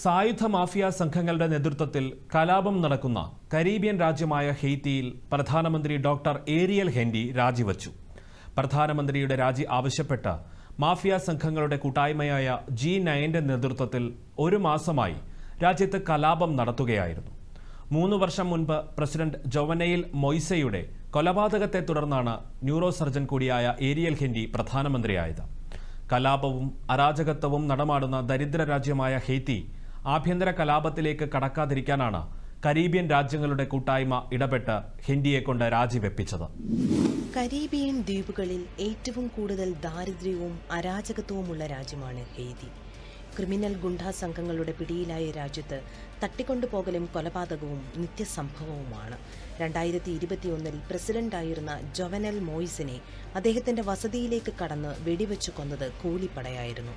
സായുധ മാഫിയ സംഘങ്ങളുടെ നേതൃത്വത്തിൽ കലാപം നടക്കുന്ന കരീബിയൻ രാജ്യമായ ഹെയ്ത്തിയിൽ പ്രധാനമന്ത്രി ഡോക്ടർ ഏരിയൽ ഹെൻഡി രാജിവച്ചു. പ്രധാനമന്ത്രിയുടെ രാജി ആവശ്യപ്പെട്ട് മാഫിയ സംഘങ്ങളുടെ കൂട്ടായ്മയായ ജി നയന്റെ നേതൃത്വത്തിൽ ഒരു മാസമായി രാജ്യത്ത് കലാപം നടത്തുകയായിരുന്നു. മൂന്ന് വർഷം മുൻപ് പ്രസിഡന്റ് ജോവനയിൽ മൊയ്സയുടെ കൊലപാതകത്തെ തുടർന്നാണ് ന്യൂറോ സർജൻ കൂടിയായ ഏരിയൽ ഹെൻഡി പ്രധാനമന്ത്രിയായത്. കലാപവും അരാജകത്വവും നടമാടുന്ന ദരിദ്ര രാജ്യമായ ഹെയ്ത്തി ആഭ്യന്തര കലാപത്തിലേക്ക് കടക്കാതിരിക്കാനാണ് കരീബിയൻ രാജ്യങ്ങളുടെ കൂട്ടായ്മ ഇടപെട്ട് ഹിന്ദിയെ കൊണ്ട് രാജിവെപ്പിച്ചത്. കരീബിയൻ ദ്വീപുകളിൽ ഏറ്റവും കൂടുതൽ ദാരിദ്ര്യവും അരാജകത്വവുമുള്ള രാജ്യമാണ് ഹെയ്തി. ക്രിമിനൽ ഗുണ്ടാ സംഘങ്ങളുടെ പിടിയിലായ രാജ്യത്ത് തട്ടിക്കൊണ്ടുപോകലും കൊലപാതകവും നിത്യസംഭവവുമാണ്. രണ്ടായിരത്തി ഇരുപത്തിയൊന്നിൽ പ്രസിഡന്റായിരുന്ന ജൊവനൽ മോയിസിനെ അദ്ദേഹത്തിന്റെ വസതിയിലേക്ക് കടന്ന് വെടിവെച്ചു കൊന്നത് കൂലിപ്പടയായിരുന്നു.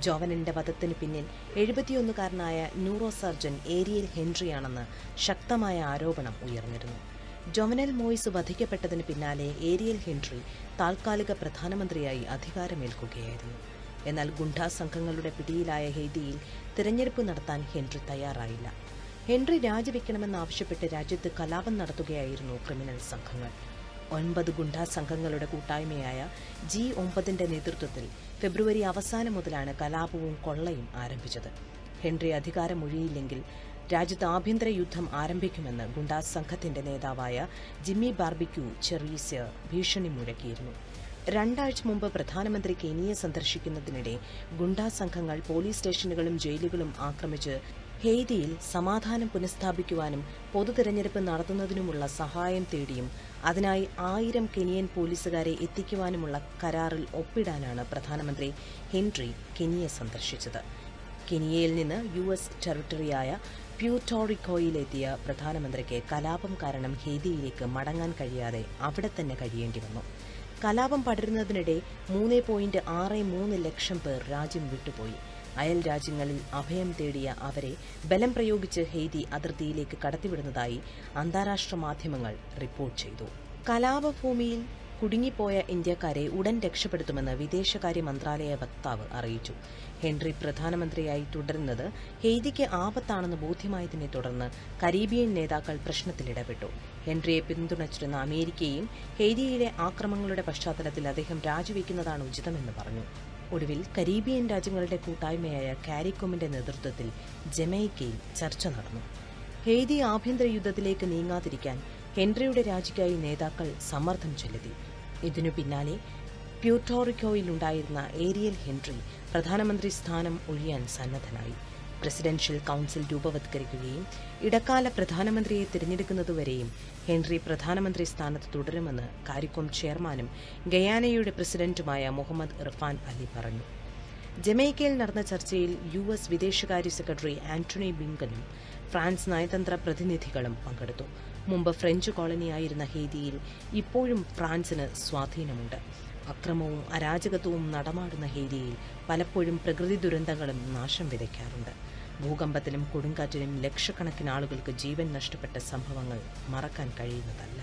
ജോവനന്റെ വധത്തിന് പിന്നിൽ എഴുപത്തിയൊന്നുകാരനായ ന്യൂറോ സർജൻ ഏരിയൽ ഹെൻറിയാണെന്ന് ശക്തമായ ആരോപണം ഉയർന്നിരുന്നു. ജൊവനൽ മോയിസ് വധിക്കപ്പെട്ടതിന് പിന്നാലെ ഏരിയൽ ഹെൻറി താൽക്കാലിക പ്രധാനമന്ത്രിയായി അധികാരമേൽക്കുകയായിരുന്നു. എന്നാൽ ഗുണ്ടാ സംഘങ്ങളുടെ പിടിയിലായ ഹെയ്തിയിൽ തിരഞ്ഞെടുപ്പ് നടത്താൻ ഹെൻറി തയ്യാറായില്ല. ഹെൻറി രാജിവെക്കണമെന്നാവശ്യപ്പെട്ട് രാജ്യത്ത് കലാപം നടത്തുകയായിരുന്നു ക്രിമിനൽ സംഘങ്ങൾ. ഒൻപത് ഗുണ്ടാ സംഘങ്ങളുടെ കൂട്ടായ്മയായ ജി ഒമ്പതിന്റെ നേതൃത്വത്തിൽ ഫെബ്രുവരി അവസാനം മുതലാണ് കലാപവും കൊള്ളയും ആരംഭിച്ചത്. ഹെൻറി അധികാരമൊഴിയില്ലെങ്കിൽ രാജ്യത്ത് ആഭ്യന്തര യുദ്ധം ആരംഭിക്കുമെന്ന് ഗുണ്ടാ സംഘത്തിന്റെ നേതാവായ ജിമ്മി ബാർബിക്യു ചെറീസ്യ ഭീഷണി മുഴക്കിയിരുന്നു. രണ്ടാഴ്ച മുമ്പ് പ്രധാനമന്ത്രി കെനിയെ സന്ദർശിക്കുന്നതിനിടെ ഗുണ്ടാ സംഘങ്ങൾ പോലീസ് സ്റ്റേഷനുകളും ജയിലുകളും ആക്രമിച്ച് ഹെയ്തിയിൽ സമാധാനം പുനഃസ്ഥാപിക്കുവാനും പൊതു തെരഞ്ഞെടുപ്പ് നടത്തുന്നതിനുമുള്ള സഹായം തേടിയും അതിനായി ആയിരം കെനിയൻ പോലീസുകാരെ എത്തിക്കുവാനുമുള്ള കരാറിൽ ഒപ്പിടാനാണ് പ്രധാനമന്ത്രി ഹെൻറി കെനിയെ സന്ദർശിച്ചത്. കെനിയയിൽ നിന്ന് യു എസ് ടെറിട്ടറിയായ പ്യൂട്ടോറിക്കോയിലെത്തിയ പ്രധാനമന്ത്രിക്ക് കലാപം കാരണം ഹെയ്തിയിലേക്ക് മടങ്ങാൻ കഴിയാതെ അവിടെ തന്നെ കഴിയേണ്ടി വന്നു. കലാപം പടരുന്നതിനിടെ മൂന്ന് പോയിന്റ് ആറ് മൂന്ന് ലക്ഷം പേർ രാജ്യം വിട്ടുപോയി. അയൽ രാജ്യങ്ങളിൽ അഭയം തേടിയ അവരെ ബലം പ്രയോഗിച്ച് ഹെയ്തി അതിർത്തിയിലേക്ക് കടത്തിവിടുന്നതായി അന്താരാഷ്ട്ര മാധ്യമങ്ങൾ റിപ്പോർട്ട് ചെയ്തു. കലാപഭൂമിയിൽ കുടുങ്ങിപ്പോയ ഇന്ത്യക്കാരെ ഉടൻ രക്ഷപ്പെടുത്തുമെന്ന് വിദേശകാര്യ മന്ത്രാലയ വക്താവ് അറിയിച്ചു. ഹെൻറി പ്രധാനമന്ത്രിയായി തുടരുന്നത് ഹെയ്തിക്ക് ആപത്താണെന്ന് ബോധ്യമായതിനെ തുടർന്ന് കരീബിയൻ നേതാക്കൾ പ്രശ്നത്തിലിടപെട്ടു ഹെൻറിയെ പിന്തുണച്ചിരുന്ന അമേരിക്കയും ഹെയ്തിയിലെ ആക്രമണങ്ങളുടെ പശ്ചാത്തലത്തിൽ അദ്ദേഹം രാജിവെക്കുന്നതാണ് ഉചിതമെന്ന് പറഞ്ഞു. ഒടുവിൽ കരീബിയൻ രാജ്യങ്ങളുടെ കൂട്ടായ്മയായ കാരിക്കോമിന്റെ നേതൃത്വത്തിൽ ജമൈക്കയിൽ ചർച്ച നടന്നു. ഹെയ്തി ആഭ്യന്തര യുദ്ധത്തിലേക്ക് നീങ്ങാതിരിക്കാൻ ഹെൻറിയുടെ രാജിക്കായി നേതാക്കൾ സമ്മർദ്ദം ചെലുത്തി. ഇതിനു പിന്നാലെ പ്യൂട്ടോറിക്കോയിലുണ്ടായിരുന്ന ഏരിയൽ ഹെൻറി പ്രധാനമന്ത്രി സ്ഥാനം ഒഴിയാൻ സന്നദ്ധനായി. പ്രസിഡൻഷ്യൽ കൗൺസിൽ രൂപവത്കരിക്കുകയും ഇടക്കാല പ്രധാനമന്ത്രിയെ തിരഞ്ഞെടുക്കുന്നതുവരെയും ഹെൻറി പ്രധാനമന്ത്രി സ്ഥാനത്ത് തുടരുമെന്ന് കാരിക്കോം ചെയർമാനും ഗയാനയുടെ പ്രസിഡന്റുമായ മുഹമ്മദ് ഇർഫാൻ അലി പറഞ്ഞു. ജമൈക്കയിൽ നടന്ന ചർച്ചയിൽ യു എസ് വിദേശകാര്യ സെക്രട്ടറി ആന്റണി ബിങ്കനും ഫ്രാൻസ് നയതന്ത്ര പ്രതിനിധികളും പങ്കെടുത്തു. മുമ്പ് ഫ്രഞ്ച് കോളനിയായിരുന്ന ഹെയ്തിയിൽ ഇപ്പോഴും ഫ്രാൻസിന് സ്വാധീനമുണ്ട്. അക്രമവും അരാജകത്വവും നടമാടുന്ന ഹെയ്തിയിൽ പലപ്പോഴും പ്രകൃതി ദുരന്തങ്ങളും നാശം വിതയ്ക്കാറുണ്ട്. ഭൂകമ്പത്തിലും കൊടുങ്കാറ്റിലും ലക്ഷക്കണക്കിന് ആളുകൾക്ക് ജീവൻ നഷ്ടപ്പെട്ട സംഭവങ്ങൾ മറക്കാൻ കഴിയുന്നതല്ല.